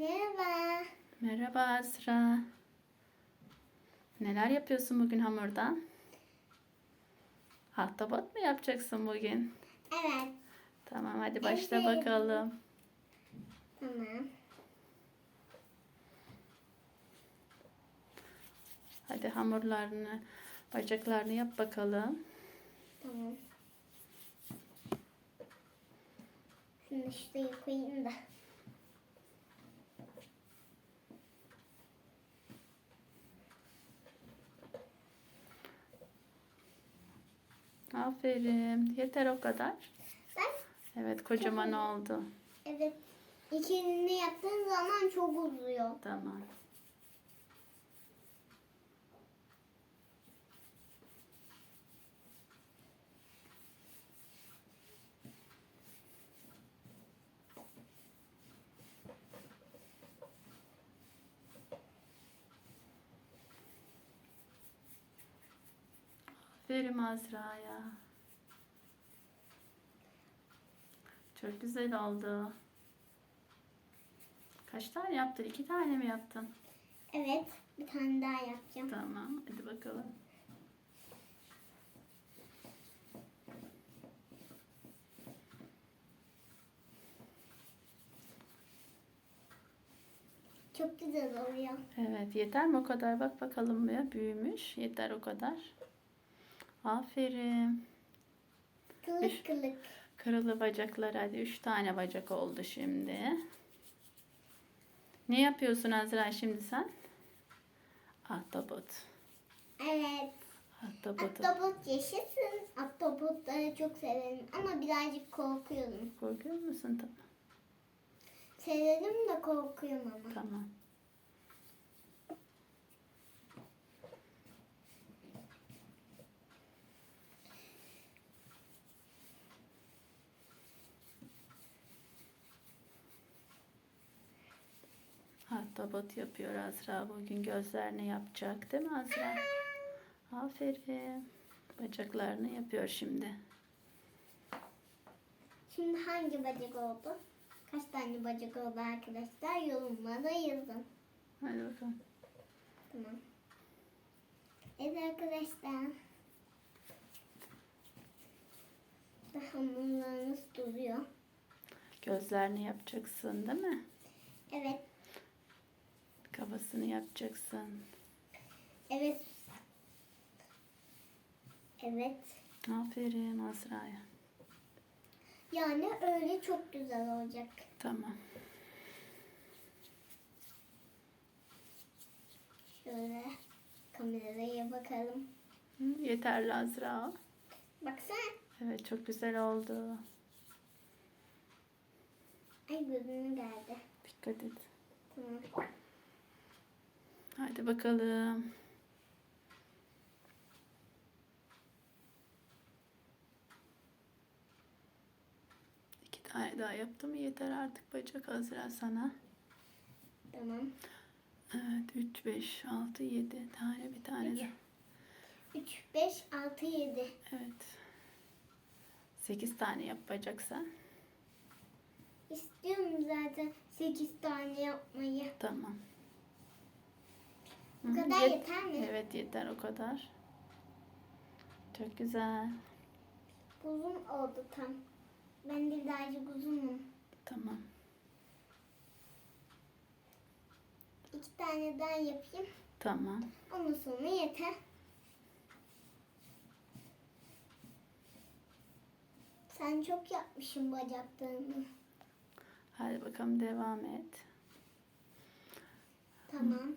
Merhaba. Merhaba Azra. Neler yapıyorsun bugün hamurdan? Ahtapot mu yapacaksın bugün? Evet. Tamam hadi başla Evet. bakalım. Tamam. Hadi hamurlarını, bacaklarını yap bakalım. Tamam. Şunu şuraya koyayım da. Aferin. Yeter o kadar. Ben Evet kocaman oldu. evet ikisini yaptığın zaman çok uzuyor. Tamam. Aferin Azra'ya. Çok güzel oldu. Kaç tane yaptın? İki tane mi yaptın? Evet. Bir tane daha yapacağım. Tamam. Hadi bakalım. Çok güzel oluyor. Evet. Yeter mi o kadar? Bak bakalım ya. Büyümüş. Yeter o kadar. Aferin. Kılık kılık. Kırılı bacaklar. Hadi üç tane bacak oldu şimdi. Ne yapıyorsun Azra şimdi sen? Ahtapot. Evet. Ahtapotu. Ahtapot yaşasın. Ahtapotları çok severim ama birazcık korkuyorum. Korkuyor musun? Tamam. Severim de korkuyorum ama. Tamam. Ahtapot yapıyor Azra. Bugün gözlerini yapacak değil mi Azra? Aferin. Bacaklarını yapıyor şimdi. Şimdi hangi bacak oldu? Kaç tane bacak oldu arkadaşlar? Yorumlara yazın. Hadi bakalım. Tamam. Evet arkadaşlar. Daha hamurlarınız duruyor. Gözlerini yapacaksın değil mi? Evet. Kafasını yapacaksın. Evet. Evet. Aferin Azra'ya. Yani öyle çok güzel olacak. Tamam. Şöyle kameraya bakalım. Hı, Yeterli Azra. Baksana. Evet çok güzel oldu. Ay gözüme geldi. Dikkat et. Tamam. Hadi bakalım. İki tane daha yaptım yeter artık bacak Azra sana. Tamam. Evet 3, 5, 6, 7 tane bir tane de. 3, 5, 6, 7. Evet. 8 tane yap bacak sen. İstiyorum zaten 8 tane yapmayı. Tamam. Hı, kadar yet- yeter mi? Evet yeter o kadar. Çok güzel. Uzun oldu tam. Ben de birazcık uzunum. Tamam. İki tane daha yapayım. Tamam. Ondan sonra yeter. Sen çok yapmışsın bacaklarını. Hadi bakalım devam et. Tamam.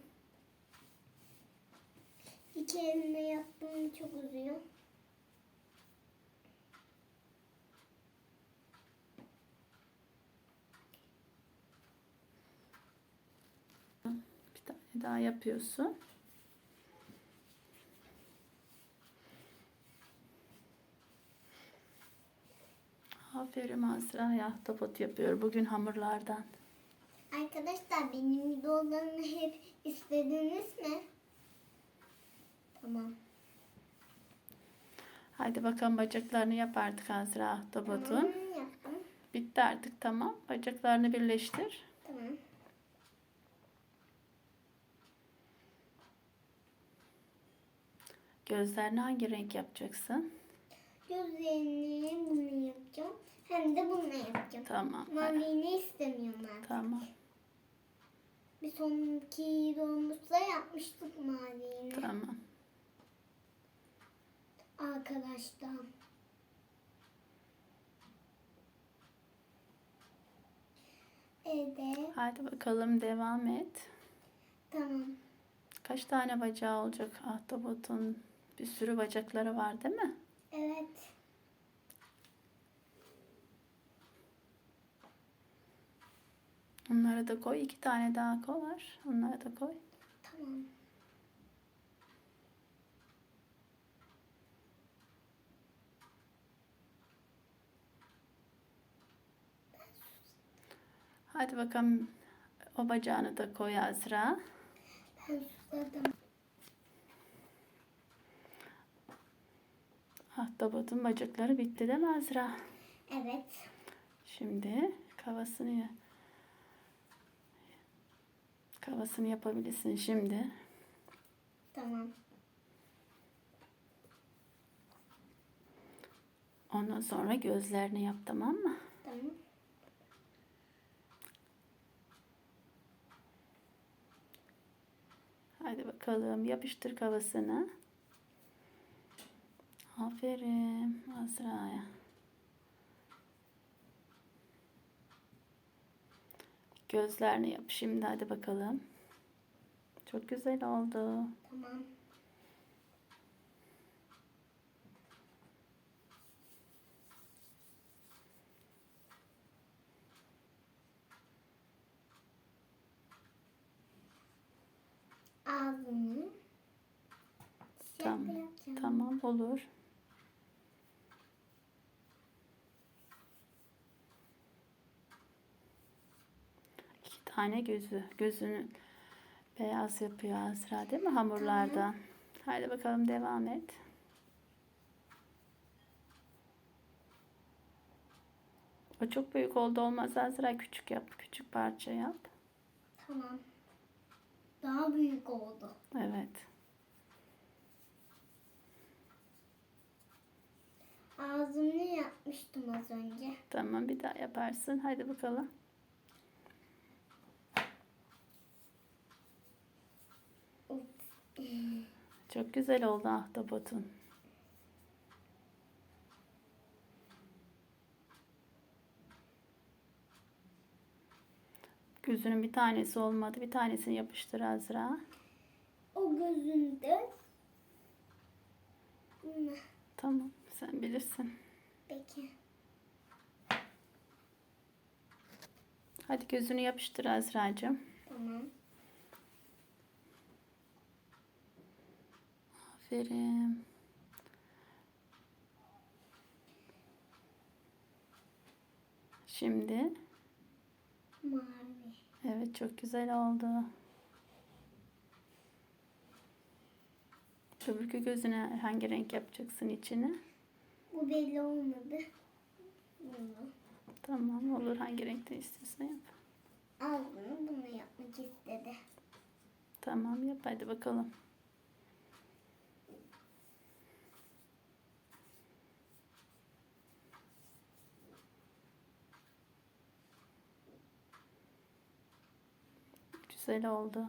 İki elimle yaptığım çok uzuyor. Bir tane daha yapıyorsun. Aferin Azra ya ahtapot yapıyor bugün hamurlardan. Arkadaşlar benim videolarımı hep istediniz mi? Tamam. Hadi bakalım bacaklarını yap artık Azra ahtapotun. Tamam. Bitti artık tamam. Bacaklarını birleştir. Tamam. Gözlerini hangi renk yapacaksın? Gözlerini bunu yapacağım. Hem de bunu yapacağım. Tamam. Mavini istemiyorum artık. Tamam. Bir sonraki doğumuzda yapmıştık mavini. Tamam. Arkadaşlar. Evet. Hadi bakalım devam et. Tamam. Kaç tane bacağı olacak ahtapotun? Bir sürü bacakları var değil mi? Evet. Onları da koy. iki tane daha koy var. Onları da koy. Tamam. Hadi bakalım o bacağını da koy Azra. Ben susadım. Ahtapotun bacakları bitti değil mi Azra? Evet. Şimdi kafasını ya- kafasını yapabilirsin şimdi. Tamam. Ondan sonra gözlerini yap tamam mı? Tamam. Hadi bakalım yapıştır kafasını. Aferin Azra'ya. Gözlerini yap şimdi hadi bakalım. Çok güzel oldu. Tamam. Ağzını Tamam. şöyle yapacağım. Tamam olur. İki tane gözü. Gözünü beyaz yapıyor Azra değil mi hamurlardan? Haydi bakalım devam et. O çok büyük oldu olmaz Azra küçük yap. Küçük parça yap. Tamam. Daha büyük oldu. Evet. Ağzını yapmıştım az önce. Tamam bir daha yaparsın. Haydi bakalım. Çok güzel oldu ahtapotun. Gözünün bir tanesi olmadı. Bir tanesini yapıştır Azra. O gözünde Tamam sen bilirsin. Peki. Hadi gözünü yapıştır Azra'cığım. Tamam. Aferin. Şimdi Mavi. evet çok güzel oldu. Öbürkü gözüne hangi renk yapacaksın içini? Bu belli olmadı. Bunu. Tamam olur hangi renkte istiyorsan yap. Ağzını bunu yapmak istedi. Tamam yap hadi bakalım. Güzel oldu.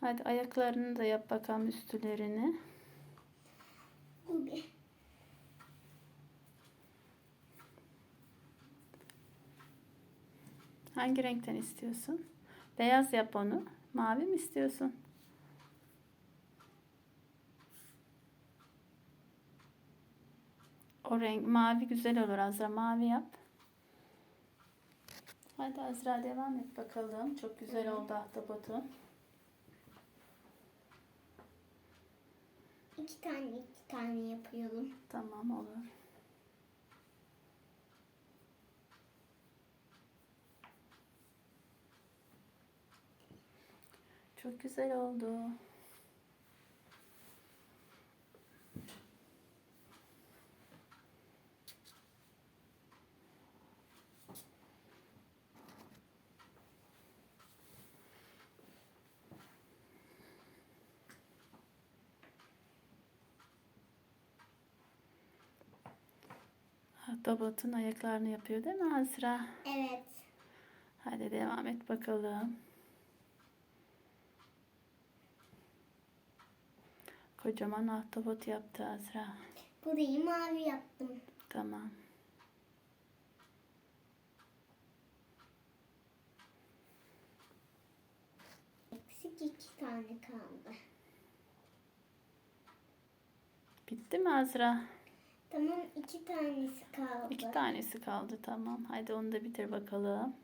Hadi ayaklarını da yap bakalım üstlerini. Bir. Hangi renkten istiyorsun? Beyaz yap onu. Mavi mi istiyorsun? O renk mavi güzel olur Azra. Mavi yap. Hadi Azra devam et bakalım. Çok güzel oldu ahtapotun. İki tane iki tane yapıyorum. Tamam olur. Çok güzel oldu. Ahtapotun ayaklarını yapıyor değil mi Azra? Evet. Hadi devam et bakalım. Kocaman ahtapot yaptı Azra. Burayı mavi yaptım. Tamam. Eksik iki tane kaldı. Bitti mi Azra? Tamam iki tanesi kaldı. İki tanesi kaldı tamam. Hadi onu da bitir bakalım.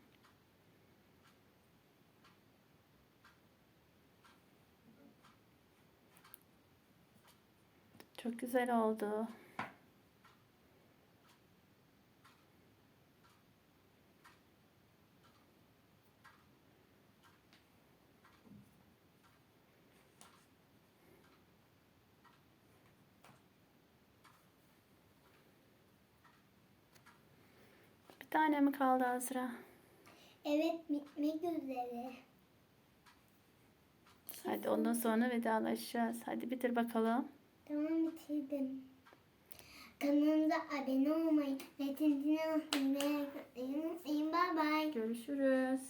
Çok güzel oldu. Tane mi kaldı Azra? Evet bitmek üzere. Hadi ondan sonra vedalaşacağız. Hadi bitir bakalım. Tamam bitirdim. Kanalımıza abone olmayı ve tintini unutmayın. Bye bye. Görüşürüz.